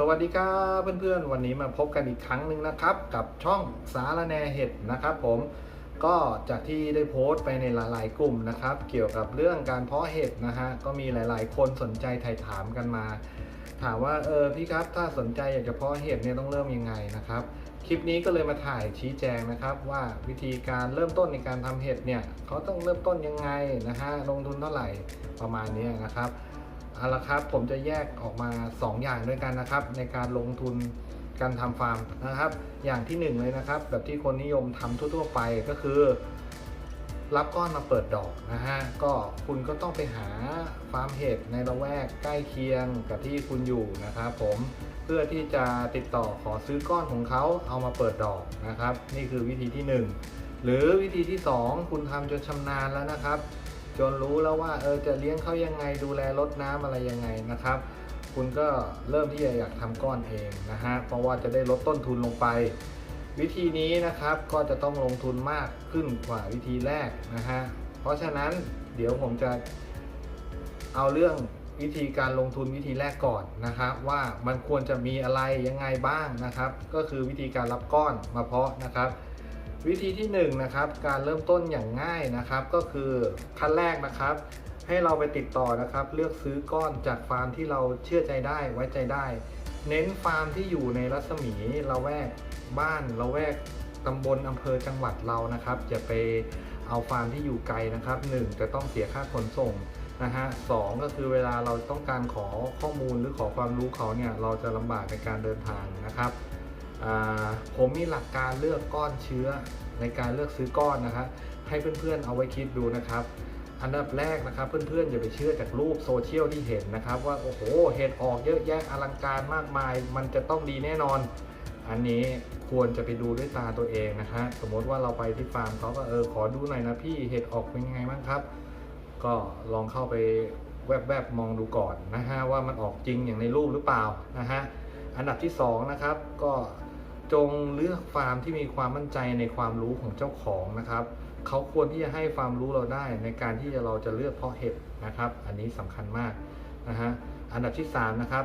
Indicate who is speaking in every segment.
Speaker 1: สวัสดีครับเพื่อนๆ วันนี้มาพบกันอีกครั้งหนึ่งนะครับ กับช่องสารแหนเห็ดนะครับ ผมก็จากที่ได้โพสต์ไปในหลายๆกลุ่มนะครับ เกี่ยวกับเรื่องการเพาะเห็ดนะฮะก็มีหลายๆ คนสนใจถ่ายถามกันมา ถามว่าเออพี่ครับถ้าสนใจอยากจะเพาะเห็ดเนี่ยต้องเริ่มยังไงนะครับ คลิปนี้ก็เลยมาถ่ายชี้แจงนะครับ ว่าวิธีการเริ่มต้นในการทำเห็ดเนี่ยเขาต้องเริ่มต้นยังไงนะฮะลงทุนเท่าไหร่ประมาณนี้นะครับ เอาละครับผมจะแยกออกมา 2 อย่างด้วยกันนะครับ ในการลงทุนการทำฟาร์มนะครับ อย่างที่ 1 เลยนะครับ แบบที่คนนิยมทำทั่ว ๆ ไปก็คือ รับก้อนมาเปิดดอกนะฮะก็คุณก็ต้องไปหาฟาร์มเห็ดในละแวกใกล้เคียงกับที่คุณอยู่นะครับผมเพื่อที่จะติดต่อขอซื้อก้อนของเขาเอามาเปิดดอกนะครับ นี่คือวิธีที่ 1 หรือวิธีที่ 2 คุณทำจนชำนาญแล้วนะครับ จนรู้แล้วว่าเออจะเลี้ยงเขายังไงดูแลรดน้ำอะไรยังไงนะครับ คุณก็เริ่มที่จะอยากทำก้อนเองนะฮะเพราะว่าจะได้ลดต้นทุนลงไป วิธีนี้นะครับก็จะต้องลงทุนมากขึ้นกว่าวิธีแรกนะฮะเพราะฉะนั้นเดี๋ยวผมจะเอาเรื่องวิธีการลงทุนวิธีแรกก่อนนะครับ ว่ามันควรจะมีอะไรยังไงบ้างนะครับ ก็คือวิธีการรับก้อนมาเพาะนะครับ วิธีที่1นงนะครับการเริ่มต้นอย่างง่ายนะครับ ก็คือขั้นแรกนะครับ ให้เราไปติดต่อนะครับ เลือกซื้อก้อนจากฟาร์มที่เราเชื่อใจได้ไว้ใจได้ เน้นฟาร์มที่อยู่ในรัศมีละแวกบ้านละแวกตำบลอำเภอจังหวัดเรานะครับ อย่าไปเอาฟาร์มที่อยู่ไกลนะครับ 1 จะต้องเสียค่าขนส่งนะฮะสก็คือเวลาเราต้องการขอข้อมูลหรือขอความรู้เขาเนี่ยเราจะลำบากในการเดินทางนะครับ ผมมีหลักการเลือกก้อนเชื้อในการเลือกซื้อก้อนนะครับให้เพื่อนๆเอาไว้คิดดูนะครับ อันดับแรกนะครับ เพื่อนๆอย่าไปเชื่อจากรูปโซเชียลที่เห็นนะครับ ว่าโอ้โหเห็ดออกเยอะแยะอลังการมากมาย มันจะต้องดีแน่นอน อันนี้ควรจะไปดูด้วยตาตัวเองนะฮะสมมติว่าเราไปที่ฟาร์มเขาก็เออขอดูหน่อยนะพี่เห็ดออกเป็นยังไงบ้างครับ ก็ลองเข้าไปแวบๆมองดูก่อนนะฮะว่ามันออกจริงอย่างในรูปหรือเปล่านะฮะอันดับที่2นะครับก็ จงเลือกฟาร์มที่มีความมั่นใจในความรู้ของเจ้าของนะครับ เขาควรที่จะให้ความรู้เราได้ในการที่เราจะเลือกเพาะเห็ดนะครับ อันนี้สำคัญมากนะฮะอันดับที่ 3 นะครับ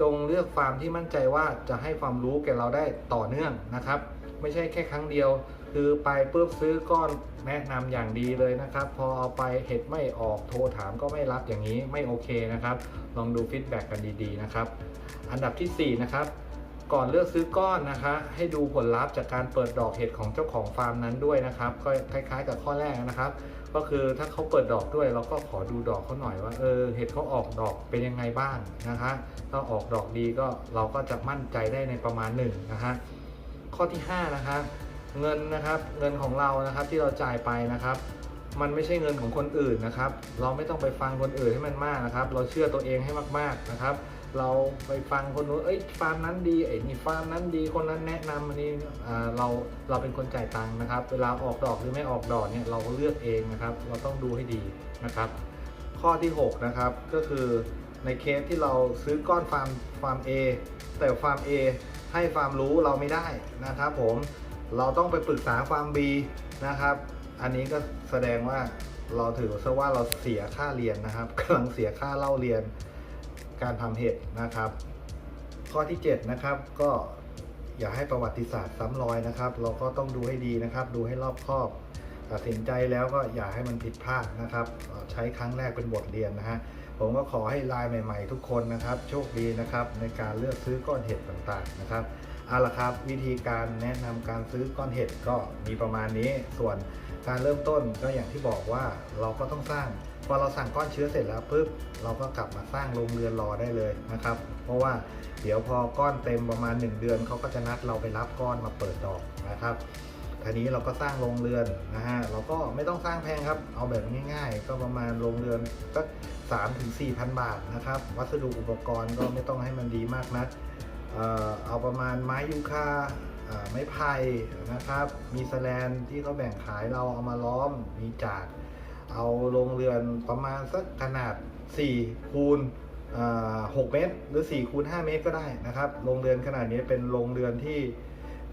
Speaker 1: จงเลือกฟาร์มที่มั่นใจว่าจะให้ความรู้แก่เราได้ต่อเนื่องนะครับ ไม่ใช่แค่ครั้งเดียว คือไปปุ๊บซื้อก้อนแนะนำอย่างดีเลยนะครับ พอเอาไปเห็ดไม่ออกโทรถามก็ไม่รับอย่างนี้ไม่โอเคนะครับ ลองดูฟีดแบ็กกันดีๆนะครับ อันดับที่ 4 นะครับ ก่อนเลือกซื้อก้อนนะคะ ให้ดูผลลัพธ์จากการเปิดดอกเห็ดของเจ้าของฟาร์มนั้นด้วยนะครับก็คล้ายๆ กับข้อแรกนะครับ ก็คือถ้าเขาเปิดดอกด้วยเราก็ขอดูดอกเขาหน่อยว่าเออเห็ดเขาออกดอกเป็นยังไงบ้างนะคะ ถ้าออกดอกดีก็เราก็จะมั่นใจได้ในประมาณหนึ่งนะฮะข้อที่5นะคะเงินนะครับเงินของเรานะครับที่เราจ่ายไปนะครับ มันไม่ใช่เงินของคนอื่นนะครับ เราไม่ต้องไปฟังคนอื่นให้มันมากนะครับ เราเชื่อตัวเองให้มากๆนะครับ เราไปฟังคนนู้นเอ้ยฟาร์มนั้นดีไอ้นี่ฟาร์มนั้นดีคนนั้นแนะนำอันนี้เราเราเป็นคนจ่ายตังค์นะครับ เวลาออกดอกหรือไม่ออกดอกเนี่ยเราก็เลือกเองนะครับ เราต้องดูให้ดีนะครับ ข้อที่6นะครับก็คือในเคสที่เราซื้อก้อนฟาร์มฟาร์ม A แต่ฟาร์ม A ให้ฟาร์มรู้เราไม่ได้นะครับผมเราต้องไปปรึกษาฟาร์ม B นะครับ อันนี้ก็แสดงว่าเราถือซะว่าเราเสียค่าเรียนนะครับกำลังเสียค่าเล่าเรียน การทำเห็ดนะครับ ข้อที่ 7 นะครับ ก็อย่าให้ประวัติศาสตร์ซ้ำรอยนะครับ เราก็ต้องดูให้ดีนะครับ ดูให้รอบคอบตัดสินใจแล้วก็อย่าให้มันผิดพลาดนะครับ ใช้ครั้งแรกเป็นบทเรียนนะฮะผมก็ขอให้ลายใหม่ ๆ ทุกคนนะครับ โชคดีนะครับ ในการเลือกซื้อก้อนเห็ดต่างๆนะครับเอาละครับ วิธีการแนะนำการซื้อก้อนเห็ดก็มีประมาณนี้ส่วนการเริ่มต้นก็อย่างที่บอกว่าเราก็ต้องสร้าง อเราสั่งก้อนเชื้อเสร็จแล้วปุ๊บเราก็กลับมาสร้างโรงเรือนรอได้เลยนะครับ เพราะว่าเดี๋ยวพอก้อนเต็มประมาณ 1 เดือนเขาก็จะนัดเราไปรับก้อนมาเปิดดอกนะครับทีนี้เราก็สร้างโรงเรือนนะฮะเราก็ไม่ต้องสร้างแพงครับ เอาแบบง่ายๆ ก็ประมาณโรงเรือนสักสามถึงสี่พันบาทนะครับ วัสดุอุปกรณ์ก็ไม่ต้องให้มันดีมากนะักเอาประมาณไม้ยูคาไม้ไผ่นะครับ มีสแลนที่เขาแบ่งขายเราเอามาล้อมมีจาก เอาโรงเรือนประมาณสักขนาด 4 คูณ6เมตร หรือ 4 คูณ 5 เมตรก็ได้นะครับ โรงเรือนขนาดนี้เป็นโรงเรือนที่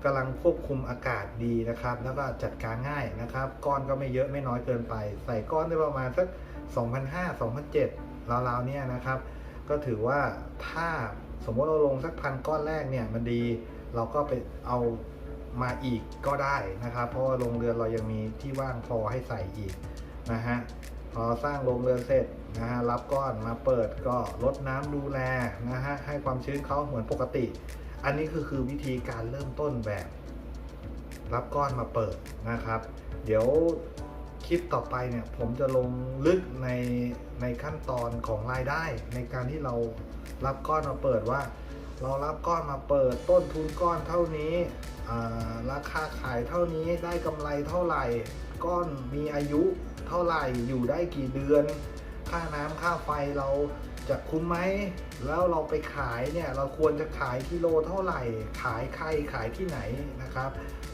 Speaker 1: กำลังควบคุมอากาศดีนะครับ แล้วก็จัดการง่ายนะครับ ก้อนก็ไม่เยอะไม่น้อยเกินไป ใส่ก้อนได้ประมาณสัก 2,500 2,700ราวๆเนี่ยนะครับ ก็ถือว่าถ้าสมมติเราลงสักพันก้อนแรกเนี่ยมันดีเราก็ไปเอามาอีกก็ได้นะครับ เพราะว่าโรงเรือนเรายังมีที่ว่างพอให้ใส่อีก นะฮะพอสร้างโรงเรือนเสร็จนะฮะรับก้อนมาเปิดก็ลดน้ำดูแลนะฮะให้ความชื้นเขาเหมือนปกติ อันนี้คือคือวิธีการเริ่มต้นแบบ รับก้อนมาเปิดนะครับ เดี๋ยวคลิปต่อไปเนี่ยผมจะลงลึกในในขั้นตอนของรายได้ ในการที่เรารับก้อนมาเปิดว่า เรารับก้อนมาเปิดต้นทุนก้อนเท่านี้ ราคาขายเท่านี้ได้กำไรเท่าไหร่ ก้อนมีอายุเท่าไหร่อยู่ได้กี่เดือน ค่าน้ำค่าไฟเราจะคุ้มไหม แล้วเราไปขายเนี่ยเราควรจะขายกิโลเท่าไหร่ ขายใครขายที่ไหนนะครับ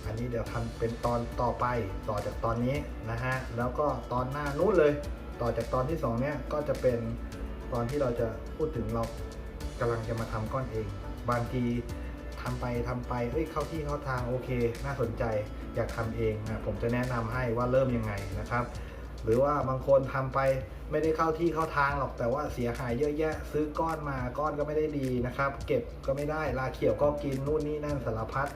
Speaker 1: อันนี้เดี๋ยวทำเป็นตอนต่อไปต่อจากตอนนี้นะฮะ แล้วก็ตอนหน้านู้นเลย ต่อจากตอนที่สองเนี่ยก็จะเป็นตอนที่เราจะพูดถึงเรา กำลังจะมาทำก้อนเอง บางทีทำไปทำไปเอ้ยเข้าที่เข้าทางโอเค น่าสนใจอยากทำเองนะผมจะแนะนำให้ว่าเริ่มยังไงนะครับ หรือว่าบางคนทำไปไม่ได้เข้าที่เข้าทางหรอกแต่ว่าเสียหายเยอะแยะ ซื้อก้อนมาก้อนก็ไม่ได้ดีนะครับ เก็บก็ไม่ได้ลาเขียวก็กินนู่นนี่นั่นสารพัด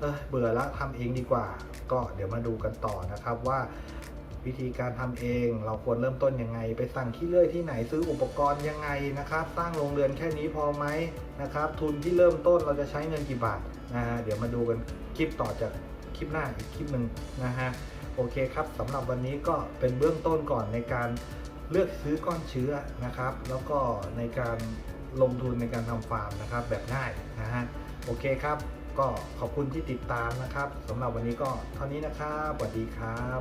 Speaker 1: เออเบื่อแล้วทำเองดีกว่า ก็เดี๋ยวมาดูกันต่อนะครับว่า วิธีการทำเอง เราควรเริ่มต้นยังไง ไปสั่งขี้เลื่อยที่ไหนซื้ออุปกรณ์ยังไงนะครับ สร้างโรงเรือนแค่นี้พอไหมนะครับ ทุนที่เริ่มต้นเราจะใช้เงินกี่บาทนะฮะเดี๋ยวมาดูกันคลิปต่อจากคลิปหน้าอีกคลิปหนึ่งนะฮะโอเคครับสำหรับวันนี้ก็เป็นเบื้องต้นก่อนในการเลือกซื้อก้อนเชื้อนะครับ แล้วก็ในการลงทุนในการทำฟาร์มนะครับ แบบง่ายนะฮะโอเคครับ ก็ขอบคุณที่ติดตามนะครับสำหรับวันนี้ก็เท่านี้นะครับสวัสดีครับ